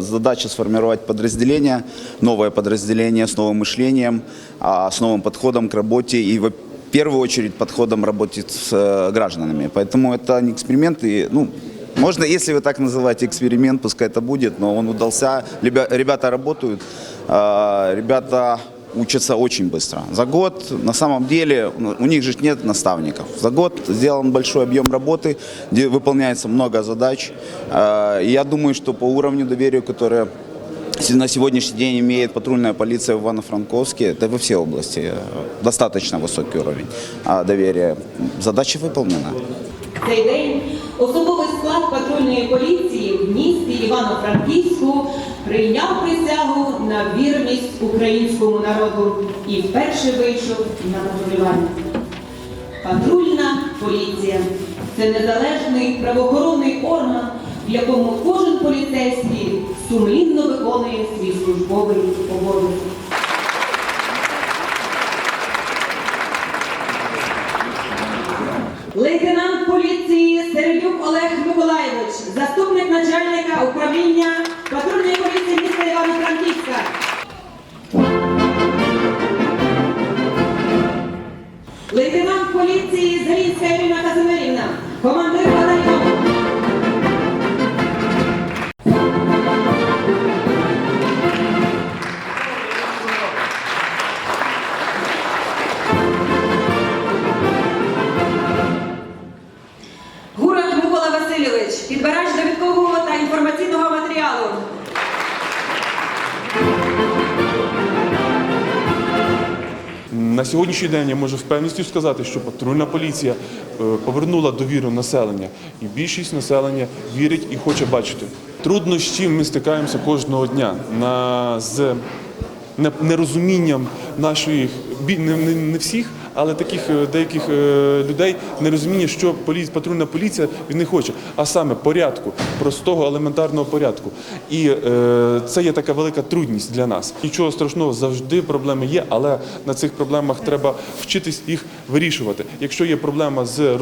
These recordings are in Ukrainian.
задача сформировать подразделение, новое подразделение с новым мышлением, а, с новым подходом к работе и в первую очередь подходом работе с э, гражданами. Поэтому это не эксперимент и, ну, можно, если вы так называете эксперимент, пускай это будет, но он удался. Ребя- Ребята работают, а, ребята учатся очень быстро. За год, на самом деле, ну, у них же нет наставников. За год сделан большой объем работы, где выполняется много задач. А, и Я думаю, что по уровню доверия, которое се- на сегодняшний день имеет патрульная полиция в Ивано-Франковске, это во все области, э, достаточно высокий уровень а, доверия. Задача выполнена. Цей день особовий склад патрульної поліції в місті Івано-Франківську прийняв присягу на вірність українському народу і вперше вийшов на патрулювання. Патрульна поліція це незалежний правоохоронний орган, в якому кожен поліцейський сумлінно виконує свій службовий обов'язок. Лейтенант поліції Середюк Олег Миколаєвич, заступник начальника управління патрульної поліції міста Івано-Франківська. Лейтенант поліції Зелінська Ірина Казимирівна, командир На сьогоднішній день я можу з сказати, що патрульна поліція е, повернула довіру населення, і більшість населення вірить і хоче бачити. Труднощі ми стикаємося кожного дня на з нерозумінням нашої не, не всіх, але таких е, деяких е, людей нерозуміння, що полі, патрульна поліція від них хоче, а саме порядку, простого елементарного порядку. І е, це є така велика трудність для нас. Нічого страшного, завжди проблеми є, але на цих проблемах треба вчитись їх вирішувати. Якщо є проблема з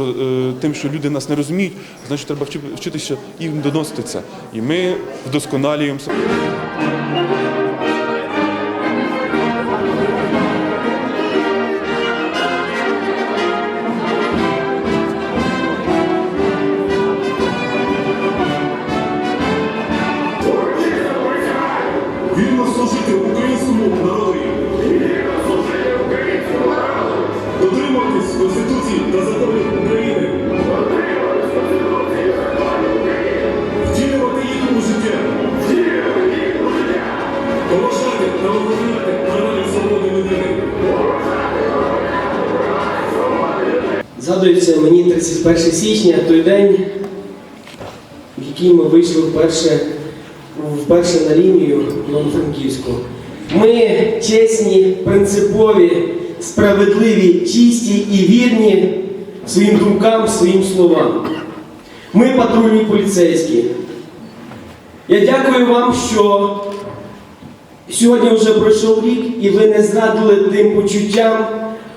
тим, що люди нас не розуміють, значить треба вчи- вчитися їм доносити це. І ми вдосконалюємося. Служити українському народу. Дотримуватись Конституції та законів України. Втілювати їх у життя. Поважати та охороняти права і свободи людини. Згадується мені 31 січня, той день, в який ми вийшли вперше, вперше на лінію Івано-Франківську. Ми чесні, принципові, справедливі, чисті і вірні своїм думкам, своїм словам. Ми патрульні поліцейські. Я дякую вам, що сьогодні вже пройшов рік, і ви не зрадили тим почуттям,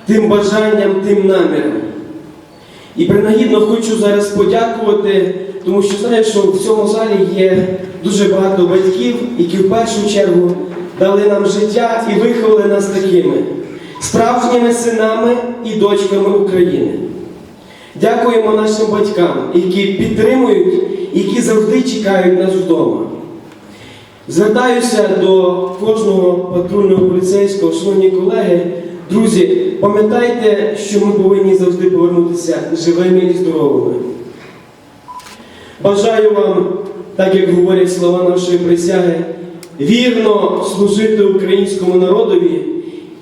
тим бажанням, тим намірам. І принагідно хочу зараз подякувати, тому що знаю, що в цьому залі є дуже багато батьків, які в першу чергу дали нам життя і виховали нас такими справжніми синами і дочками України. Дякуємо нашим батькам, які підтримують, які завжди чекають нас вдома. Звертаюся до кожного патрульного поліцейського, шановні колеги. Друзі, пам'ятайте, що ми повинні завжди повернутися живими і здоровими. Бажаю вам, так як говорять слова нашої присяги, вірно служити українському народові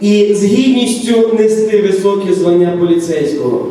і з гідністю нести високе звання поліцейського.